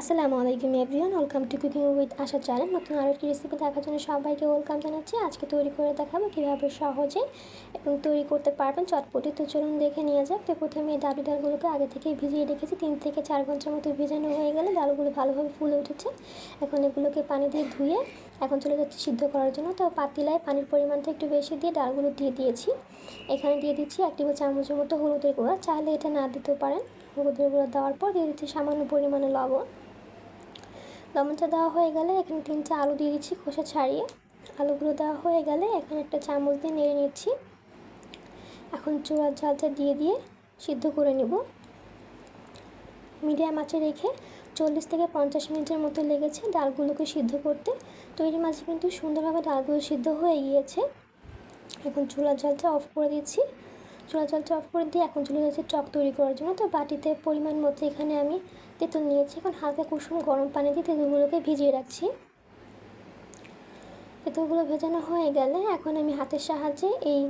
আসসালামু আলাইকুম everyone, welcome to cooking with Asha channel. নতুন আরও একটি রেসিপি দেখার জন্য সবাইকে ওয়েলকাম জানাচ্ছি। আজকে তৈরি করে দেখাবো কীভাবে সহজে এবং তৈরি করতে পারবেন। চটপটি তো চলুন দেখে নিয়ে যাক। তো প্রথমে এই ডাবলি ডালগুলোকে আগে থেকেই ভিজিয়ে রেখেছি। তিন থেকে চার ঘণ্টার মতো ভিজানো হয়ে গেলে ডালগুলো ভালোভাবে ফুলে উঠেছে। এখন এগুলোকে পানি দিয়ে ধুয়ে এখন চলে যাচ্ছে সিদ্ধ করার জন্য। তো পাতিলায় পানির পরিমাণটা একটু বেশি দিয়ে ডালগুলো দিয়ে দিয়েছি। এখানে দিয়ে দিচ্ছি এক টেবিল চামচের মতো হলুদের গুঁড়া। চাইলে এটা না দিতেও পারেন। হলুদের গুঁড়া দেওয়ার পর দিয়ে দিচ্ছি সামান্য পরিমাণে লবণ। লবণটা দেওয়া হয়ে গেলে এখানে তিনটে আলু দিয়ে দিচ্ছি খোসা ছাড়িয়ে। আলুগুলো দেওয়া হয়ে গেলে এখানে একটা চামচ দিয়ে নেড়ে নিচ্ছি। এখন চূড়ার ঝালটা দিয়ে দিয়ে সিদ্ধ করে নিব। মিডিয়াম আঁচে রেখে চল্লিশ থেকে পঞ্চাশ মিনিটের মতো লেগেছে ডালগুলোকে সিদ্ধ করতে। তৈরি মাঝে কিন্তু সুন্দরভাবে ডালগুলো সিদ্ধ হয়ে গিয়েছে। এখন চুলার জলটা অফ করে দিচ্ছি। চুলার জলটা অফ করে দিয়ে এখন চলে যাচ্ছে টক তৈরি করার জন্য। তো বাটিতে পরিমাণ মতো এখানে আমি তেঁতুল নিয়েছি। এখন হালকা কুসুম গরম পানি দিয়ে তেঁতুলগুলোকে ভিজিয়ে রাখছি। তেঁতুলগুলো ভেজানো হয়ে গেলে এখন আমি হাতের সাহায্যে এই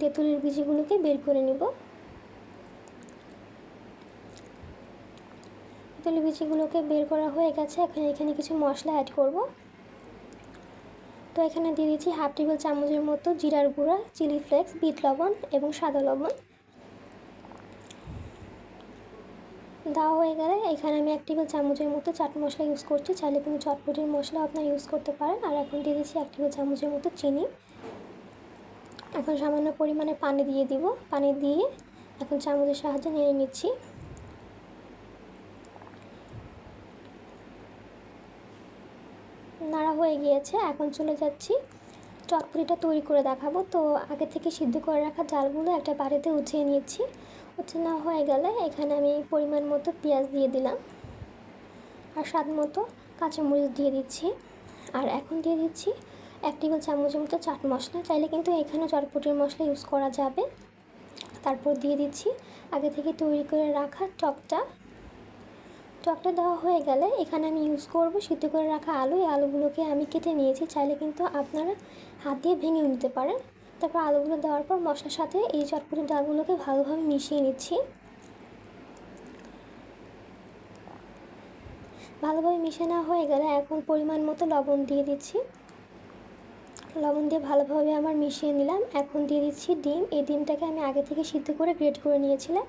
তেঁতুলের বীজগুলোকে বের করে নিব। তেঁতুলের বীজগুলোকে বের করা হয়ে গেছে। এখন এখানে কিছু মশলা অ্যাড করব। তো এখানে দিয়ে দিচ্ছি হাফ টেবিল চামচের মতো জিরার গুঁড়া, চিলি ফ্লেক্স, বিট লবণ এবং সাদা লবণ। দেওয়া হয়ে গেলে এখানে আমি এক টেবিল চামচের মতো চাট মশলা ইউজ করছি। চাইলে কিন্তু চটপটির মশলা আপনার ইউজ করতে পারেন। আর এখন দিয়ে দিচ্ছি এক টেবিল চামচের মতো চিনি। এখন সামান্য পরিমাণে পানি দিয়ে দিব। পানি দিয়ে এখন চামচের সাহায্যে নিয়ে নিচ্ছি। নাড়া হয়ে গিয়েছে, এখন চলে যাচ্ছি। চটপটিটা তৈরি করে দেখাবো। তো আগে থেকে সিদ্ধ করে রাখা ডালগুলো একটা বাড়িতে উঠিয়ে নিয়েছি না হয়ে গেলে এখানে আমি পরিমাণ মতো পেঁয়াজ দিয়ে দিলাম। আর স্বাদ মতো কাঁচামরিচ দিয়ে দিচ্ছি। আর এখন দিয়ে দিচ্ছি এক টেবিল চামচের মতো চাট মশলা। চাইলে কিন্তু এখানে চটপটির মশলা ইউজ করা যাবে। তারপর দিয়ে দিচ্ছি আগে থেকে তৈরি করে রাখা টকটা টকটা দেওয়া হয়ে গেলে এখানে আমি ইউজ করব সিদ্ধ করে রাখা আলু। এই আলুগুলোকে আমি কেটে নিয়েছি, চাইলে কিন্তু আপনারা হাত দিয়ে ভেঙেও নিতে পারেন। তারপর আলুগুলো দেওয়ার পর মশলার সাথে এই চটপটি ডালগুলোকে ভালোভাবে মিশিয়ে নিচ্ছি। ভালোভাবে মিশে নেওয়া হয়ে গেলে এখন পরিমাণ মতো লবণ দিয়ে দিচ্ছি। লবণ দিয়ে ভালোভাবে আমার মিশিয়ে নিলাম। এখন দিয়ে দিচ্ছি ডিম। এই ডিমটাকে আমি আগে থেকে সিদ্ধ করে গ্রেট করে নিয়েছিলাম।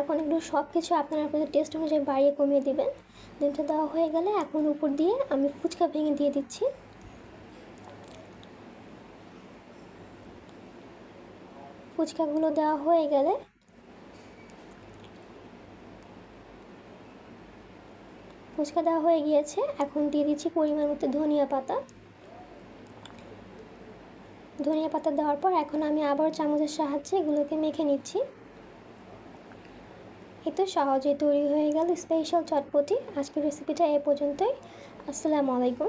এখন একটু সব কিছু আপনারা আপনাদের টেস্ট অনুযায়ী বাড়িয়ে কমিয়ে দেবেন। ডিমটা দেওয়া হয়ে গেলে এখন উপর দিয়ে আমি ফুচকা ভেঙে দিয়ে দিচ্ছি। ফুচকাগুলো দেওয়া হয়ে গেলে ফুচকা দেওয়া হয়ে গিয়েছে। এখন দিয়ে দিচ্ছি পরিমাণ মতো ধনিয়া পাতা। ধনিয়া পাতা দেওয়ার পর এখন আমি আবার চামচের সাহায্যে এগুলোকে মেখে নিচ্ছি। এই তো সহজেই তৈরি হয়ে গেল স্পেশাল চটপটি। আজকের রেসিপিটা এ পর্যন্তই। আসসালামু আলাইকুম।